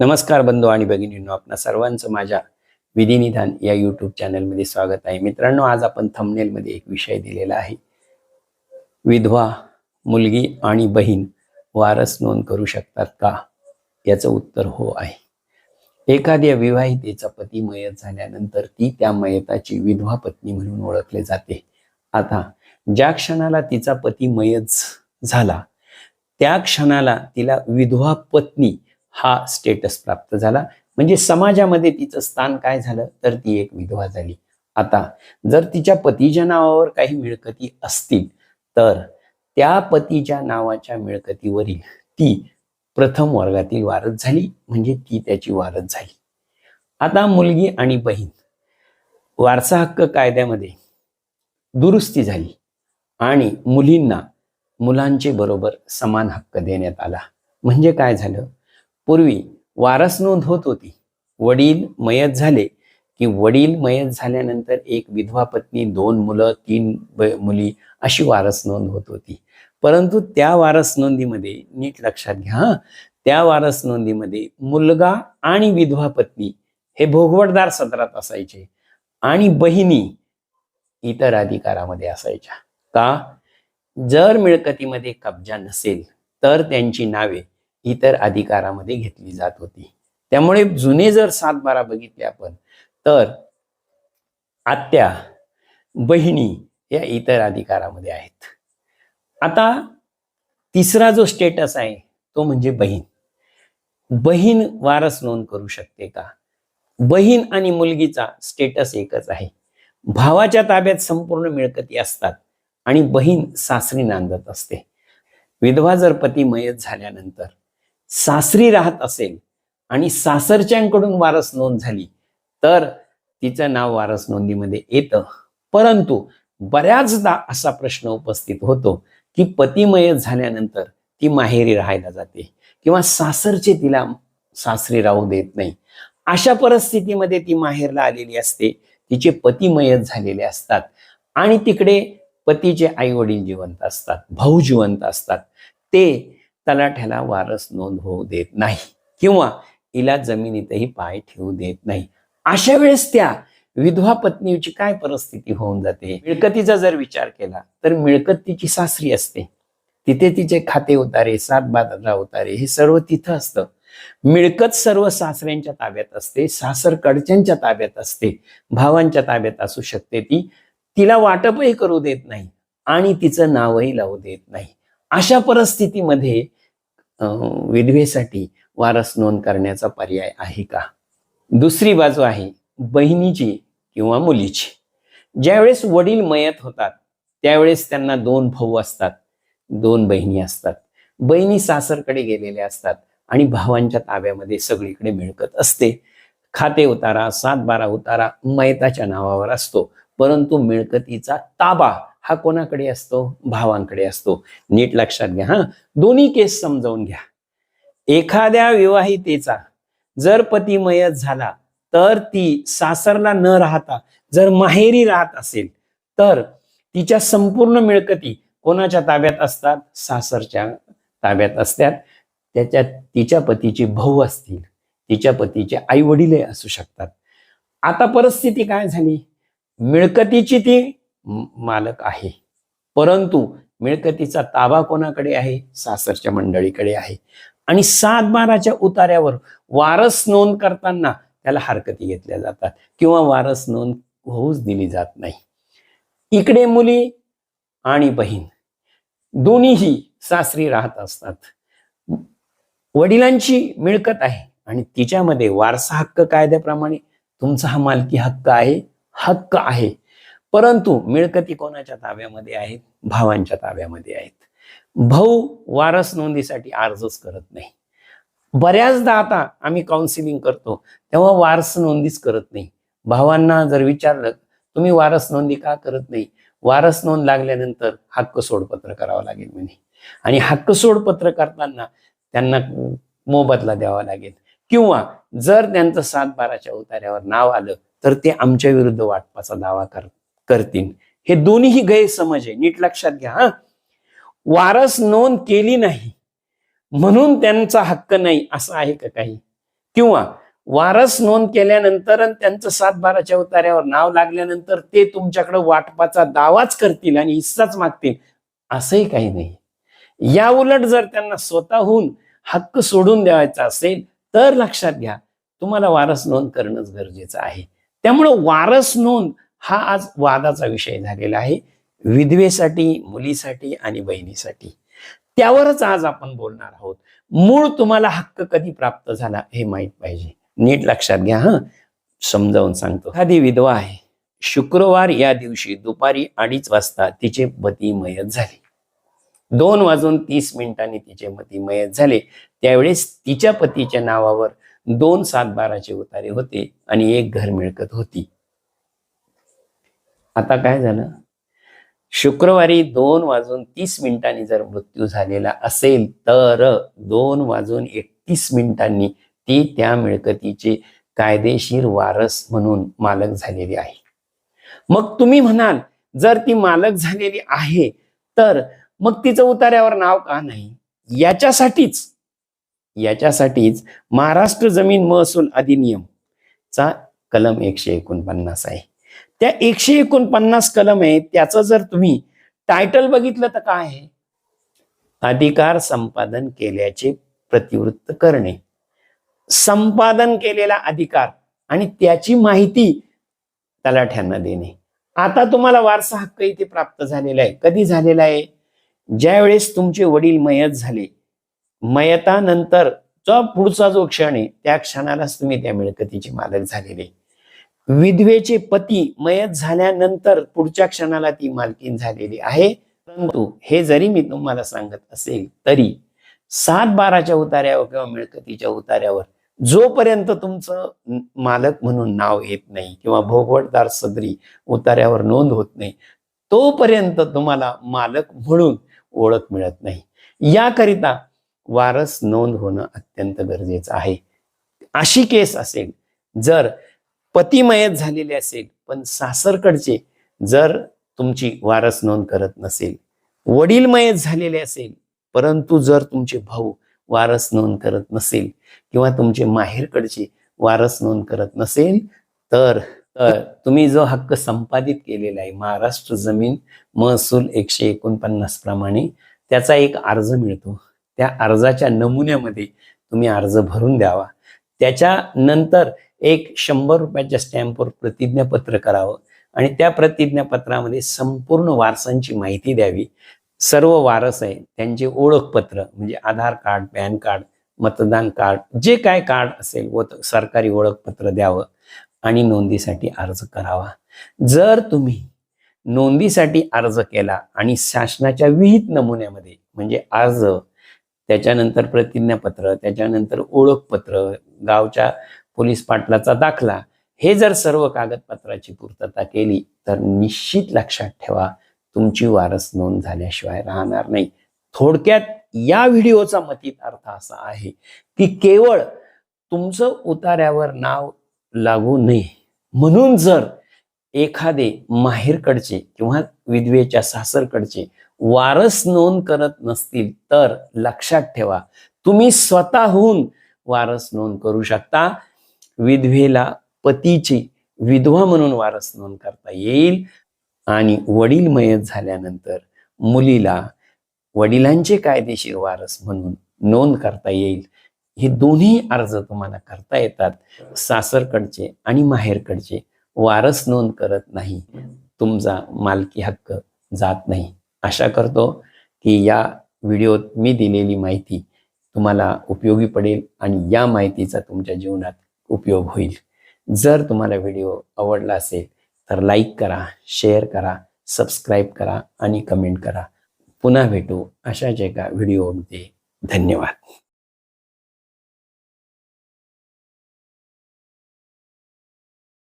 नमस्कार बंधू आणि भगिनींनो आपणा सर्वांचं माझ्या विधिनिधान या युट्यूब चॅनलमध्ये स्वागत आहे. मित्रांनो आज आपण थंबनेलमध्ये एक विषय दिलेला आहे. विधवा मुलगी आणि बहीण वारस नोंद करू शकतात का? याचं उत्तर हो आहे. एखाद्या विवाहितेचा पती मयत झाल्यानंतर ती त्या मयताची विधवा पत्नी म्हणून ओळखले जाते. आता ज्या क्षणाला तिचा पती मयत झाला त्या क्षणाला तिला विधवा पत्नी हा स्टेटस प्राप्त झाला. म्हणजे समाजामध्ये तिचं स्थान काय झालं तर ती एक विधवा झाली. आता जर तिच्या पतीच्या नावावर काही मिळकती असतील तर त्या पतीच्या नावाच्या मिळकतीवरील ती प्रथम वर्गातील वारस झाली म्हणजे ती त्याची वारस झाली. आता मुलगी आणि बहीण वारसा हक्क कायद्यामध्ये दुरुस्ती झाली आणि मुलींना मुलांचे बरोबर समान हक्क देण्यात आला. म्हणजे काय झालं? पूर्वी वारस नोंद होत होती. वडील मयत झाले की वडील मयत झाल्यानंतर एक विधवा पत्नी दोन मुलं तीन मुली अशी वारस नोंद होत होती. परंतु त्या वारस नोंदीमध्ये नीट लक्षात घ्या हं, त्या वारस नोंदीमध्ये मुलगा आणि विधवा पत्नी हे भोगवटदार सत्रात असायचे आणि बहिणी इतर अधिकारामध्ये असायच्या. का? जर मिळकतीमध्ये कब्जा नसेल तर त्यांची नावे इतर अधिकारामध्ये घेतली जात होती. त्यामुळे जुने जर सात बारा बघितले आपण तर आत्या बहिणी या इतर अधिकारामध्ये आहेत. आता तिसरा जो स्टेटस आहे तो म्हणजे बहीण. बहीण वारस नोंद करू शकते का? बहीण आणि मुलगीचा स्टेटस एकच आहे. भावाच्या ताब्यात संपूर्ण मिळकती असतात आणि बहीण सासरी नांदत असते. विधवा जर पती मयत झाल्यानंतर सासरी राहत असेल आणि सासरच्यांकडून वारस नोंद झाली तर तिचं नाव वारस नोंदीमध्ये येतं. परंतु बऱ्याचदा असा प्रश्न उपस्थित होतो की पतिमय झाल्यानंतर ती माहेरी राहायला जाते किंवा सासरचे तिला सासरी राहू देत नाही. अशा परिस्थितीमध्ये ती माहेरला आलेली असते तिचे पतिमय मयत झालेले असतात आणि तिकडे पतीचे आई वडील जिवंत असतात भाऊ जिवंत असतात. ते तलाठ्याला वारस नोंद होऊ देत नाही किंवा हिला जमिनीतही पाय ठेवू देत नाही. अशा वेळेस त्या विधवा पत्नीची काय परिस्थिती होऊन जाते? मिळकतीचा जर विचार केला तर मिळकत तिची सासरी असते. तिथे तिचे खाते उतारे सात बाजारा उतारे हे सर्व तिथं असतं. मिळकत सर्व सासऱ्यांच्या ताब्यात असते सासरकडच्यांच्या ताब्यात असते भावांच्या ताब्यात असू शकते ती. तिला वाटपही करू देत नाही आणि तिचं नावही लावू देत नाही. अशा परिस्थितीमध्ये विधवेसाठी वारस नोंद करण्याचा पर्याय आहे का? दुसरी बाजू आहे बहिणीची किंवा मुलीची. ज्यावेळेस वडील मयत होतात त्यावेळेस त्यांना दोन भाऊ असतात दोन बहिणी असतात. बहिणी सासरकडे गेलेल्या असतात आणि भावांच्या ताब्यामध्ये सगळीकडे मिळकत असते. खाते उतारा सात बारा उतारा मयताच्या नावावर असतो परंतु मिळकतीचा ताबा हा कोणाकडे असतो? भावांकडे असतो. नीट लक्षात घ्या हा. दोन्ही केस समजावून घ्या. एखाद्या विवाहितेचा जर पती मयत झाला तर ती सासरला न राहता जर माहेरी राहत असेल तर तिच्या संपूर्ण मिळकती कोणाच्या ताब्यात असतात? सासरच्या ताब्यात असतात. त्याच्यात तिच्या पतीची भाऊ असतील. तिच्या पतीचे आई वडीलही असू शकतात. आता परिस्थिती काय झाली? मिळकतीची ती मालक आहे. परंतु मिळकतीचा ताबा कोणाकडे आहे? सासरच्या मंडळीकडे आहे. आणि सात बाराच्या उतार्यावर वारस नोंद करताना त्याला हरकती घेतल्या जातात किंवा वारस नोंद होऊच दिली जात नाही. इकडे मुली आणि बहीण दोन्हीही सासरी राहत असतात. वडिलांची मिळकत आहे आणि तिच्यामध्ये वारसा हक्क कायद्याप्रमाणे तुमचा हा मालकी हक्क आहे हक्क आहे. परंतु मिळकती कोणाच्या ताब्यामध्ये आहेत? भावांच्या ताब्यामध्ये आहेत. भाऊ वारस नोंदीसाठी अर्जच करत नाही. बऱ्याचदा आता आम्ही काउन्सिलिंग करतो तेव्हा वारस नोंदीच करत नाही. भावांना जर विचारलं तुम्ही वारस नोंदी का करत नाही? वारस नोंद लागल्यानंतर हक्क सोडपत्र करावं लागेल म्हणे. आणि हक्क सोडपत्र करताना त्यांना मोबदला द्यावा लागेल. किंवा जर त्यांचं सात बाराच्या उतार्यावर नाव आलं तर ते आमच्या विरुद्ध वाटपाचा दावा करतात. करतील. हे दोन्हीही गैरसमज आहे. नीट लक्षात घ्या हा. वारस नोंद केली नाही म्हणून त्यांचा हक्क नाही असं आहे का काही? किंवा वारस नोंद केल्यानंतर आणि त्यांचं सात बाराच्या उतार्यावर नाव लागल्यानंतर ते तुमच्याकडे वाटपाचा दावाच करतील आणि हिस्साच मागतील असंही काही नाही. या उलट जर त्यांना स्वतःहून हक्क सोडून द्यायचा असेल तर लक्षात घ्या तुम्हाला वारस नोंद करणंच गरजेचं आहे. त्यामुळं वारस नोंद हा आज वादाचा विषय झालेला आहे. विधवेसाठी मुलीसाठी आणि बहिणीसाठी. त्यावरच आज आपण बोलणार आहोत. मूळ तुम्हाला हक्क कधी प्राप्त झाला हे माहीत पाहिजे. नीट लक्षात घ्या हा. समजावून सांगतो. एखादी विधवा आहे. शुक्रवार या दिवशी दुपारी अडीच वाजता तिचे पती मयत झाले. दोन वाजून तीस मिनिटांनी तिचे पती मयत झाले. त्यावेळेस तिच्या पतीच्या नावावर दोन सात बाराचे उतारे होते आणि एक घर मिळकत होती. आता काय झालं? शुक्रवारी दोन वाजून तीस मिनिटांनी जर मृत्यू झालेला असेल तर दोन वाजून एकतीस मिनिटांनी ती त्या मिळकतीचे कायदेशीर वारस म्हणून मालक झालेली आहे. मग तुम्ही म्हणाल जर ती मालक झालेली आहे तर मग तिचं उतार्यावर नाव का नाही? याच्यासाठीच याच्यासाठीच महाराष्ट्र जमीन महसूल अधिनियम चा कलम एकशे एकोणपन्नास आहे. त्या एकशे एकोणपन्नास कलम आहे त्याचं जर तुम्ही टायटल बघितलं तर काय आहे? अधिकार संपादन केल्याचे प्रतिवृत्त करणे. संपादन केलेला अधिकार आणि त्याची माहिती तलाठ्यांना देणे. आता तुम्हाला वारसा हक्क इथे प्राप्त झालेला आहे. कधी झालेला आहे? ज्यावेळेस तुमचे वडील मयत झाले. मयतानंतर जो पुढचा जो क्षण आहे त्या क्षणालाच तुम्ही त्या मिळकतीचे मालक झालेले. विधवेचे पती मयत झाल्यानंतर पुढच्या क्षणाला ती मालकीन झालेली आहे. परंतु हे जरी मी तुम्हाला सांगत असेल तरी सात बाराच्या उतार्यावर किंवा मिळकतीच्या उतार्यावर जोपर्यंत तुमचं मालक म्हणून नाव येत नाही किंवा भोगवटदार सदरी उतार्यावर नोंद होत नाही तोपर्यंत तुम्हाला मालक म्हणून ओळख मिळत नाही. याकरिता वारस नोंद होणं अत्यंत गरजेचं आहे. अशी केस असेल जर पती मयत झालेले असेल पण सासरकडचे जर तुमची वारस नोंद करत नसेल वडील मयत झालेले असेल परंतु जर तुमचे भाऊ वारस नोंद करत नसेल किंवा तुमचे माहेरकडचे वारस नोंद करत नसेल तर तर तुम्ही जो हक्क संपादित केलेला आहे महाराष्ट्र जमीन महसूल एकशे एकोणपन्नास प्रमाणे त्याचा एक अर्ज मिळतो. त्या अर्जाच्या नमुन्यामध्ये तुम्ही अर्ज भरून द्यावा. त्याच्यानंतर एक शंभर रुपयाच्या स्टॅम्पवर प्रतिज्ञापत्र करावं आणि त्या प्रतिज्ञापत्रामध्ये संपूर्ण वारसांची माहिती द्यावी. सर्व वारस आहे त्यांचे ओळखपत्र म्हणजे आधार कार्ड पॅन कार्ड मतदान कार्ड जे काय कार्ड असेल व सरकारी ओळखपत्र द्यावं आणि नोंदीसाठी अर्ज करावा. जर तुम्ही नोंदीसाठी अर्ज केला आणि शासनाच्या विहित नमुन्यामध्ये म्हणजे अर्ज त्याच्यानंतर प्रतिज्ञापत्र त्याच्यानंतर ओळखपत्र गावच्या पोलीस पाटलाचा दाखला. हे जर सर्व कागदपत्राची पूर्तता केली तर निश्चित लक्षात ठेवा तुमची वारस नोंद झाल्याशिवाय राहणार नाही. थोडक्यात या व्हिडिओचा मतीत अर्थ असा आहे की केवळ तुमचं उतार्यावर नाव लागू नये. म्हणून जर एखादे माहेरकडचे किंवा विधवेच्या सासरकडचे वारस नोंद करत नसतील तर लक्षात ठेवा तुम्ही स्वतःहून वारस नोंद करू शकता. विधवेला पतीची विधवा म्हणून वारस नोंद करता येईल. आणि वडील मयत झाल्यानंतर मुलीला वडिलांचे कायदेशीर वारस म्हणून नोंद करता येईल. हे दोन्ही अर्ज तुम्हाला करता येतात. सासरकडचे आणि माहेरकडचे वारस नोंद करत नाही. तुमचा मालकी हक्क जात नाही. आशा करतो की या व्हिडिओत मी दिलेली माहिती तुम्हाला उपयोगी पडेल आणि या माहितीचा तुमच्या जीवनात उपयोग होईल. जर तुम्हाला व्हिडिओ आवडला असेल तर लाईक करा शेअर करा सबस्क्राईब करा आणि कमेंट करा. पुन्हा भेटू अशाच एका व्हिडिओमध्ये. धन्यवाद.